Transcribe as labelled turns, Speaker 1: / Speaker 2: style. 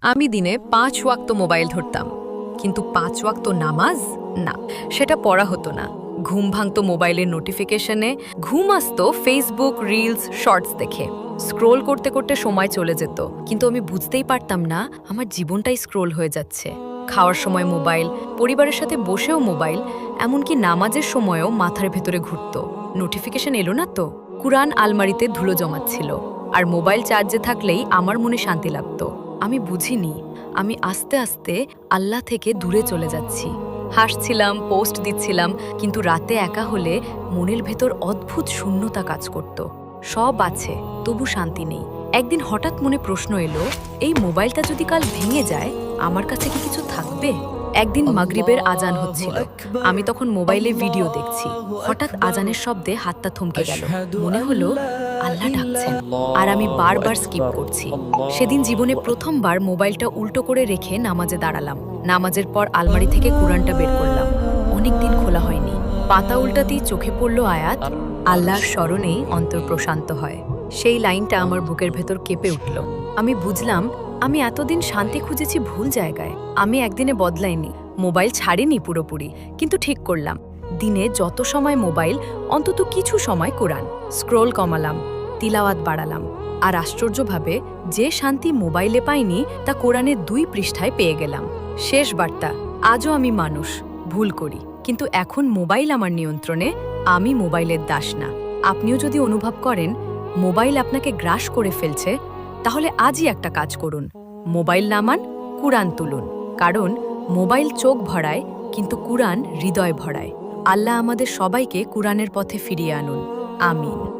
Speaker 1: আমি দিনে পাঁচ ওয়াক্ত মোবাইল ধরতাম। কিন্তু পাঁচ ওয়াক্ত নামাজ? না, সেটা পড়া হতো না। ঘুম ভাঙতো মোবাইলের নোটিফিকেশনে, ঘুম আসতো ফেসবুক রিলস শর্টস দেখে। স্ক্রোল করতে করতে সময় চলে যেত। কিন্তু আমি বুঝতেই পারতাম না, আমার জীবনটাই স্ক্রোল হয়ে যাচ্ছে। খাওয়ার সময় মোবাইল, পরিবারের সাথে বসেও মোবাইল, এমনকি নামাজের সময়ও মাথার ভেতরে ঘুরত। নোটিফিকেশন এলো না তো? কুরআন আলমারিতে ধুলো জমাচ্ছিল। আর মোবাইল চার্জে থাকলেই আমার মনে শান্তি লাগতো। আমি বুঝিনি। আমি আস্তে আস্তে আল্লাহ থেকে দূরে চলে যাচ্ছি। হাসছিলাম, পোস্ট দিচ্ছিলাম, কিন্তু রাতে একা হলে মনের ভেতর অদ্ভুত শূন্যতা কাজ করত। সব আছে, তবু শান্তি নেই। একদিন হঠাৎ মনে প্রশ্ন এলো, এই মোবাইলটা যদি কাল ভেঙে যায়, আমার কাছে কি কিছু থাকবে? একদিন মাগরিবের আজান হচ্ছিল। আমি তখন মোবাইলে ভিডিও দেখছি। হঠাৎ আজানের শব্দে হাতটা থমকে গেল। মনে হলো আল্লাহ ডাকছেন। আর আমি বারবার স্কিপ করছি। সেদিন জীবনে প্রথমবার মোবাইলটা উল্টো করে রেখে নামাজে দাঁড়ালাম। নামাজের পর আলমারি থেকে কুরআনটা বের করলাম। অনেকদিন খোলা হয়নি। পাতা উল্টাতেই চোখে পড়ল আয়াত আল্লাহর স্মরণেই অন্তর প্রশান্ত হয়। সেই লাইনটা আমার বুকের ভেতর কেঁপে উঠল। আমি বুঝলাম আমি এতদিন শান্তি খুঁজেছি ভুল জায়গায়। আমি একদিনে বদলাইনি। মোবাইল ছাড়িনি পুরোপুরি কিন্তু ঠিক করলাম। দিনে যত সময় মোবাইল, অন্তত কিছু সময় কোরআন। স্ক্রোল কমালাম, তিলাওয়াত বাড়ালাম। আর আশ্চর্যভাবে, যে শান্তি মোবাইলে পাইনি, তা কোরআনের দুই পৃষ্ঠায় পেয়ে গেলাম। শেষ বার্তা, আজও আমি মানুষ, ভুল করি। কিন্তু এখন মোবাইল আমার নিয়ন্ত্রণে, আমি মোবাইলের দাস না। আপনিও যদি অনুভব করেন, মোবাইল আপনাকে গ্রাস করে ফেলছে, তাহলে আজই একটা কাজ করুন। মোবাইল নামান কুরআন তুলুন। কারণ, মোবাইল চোখ ভরায়, কিন্তু কুরআন হৃদয় ভরায়। আল্লাহ আমাদের সবাইকে কুরআনের পথে ফিরিয়ে আনুন। আমিন।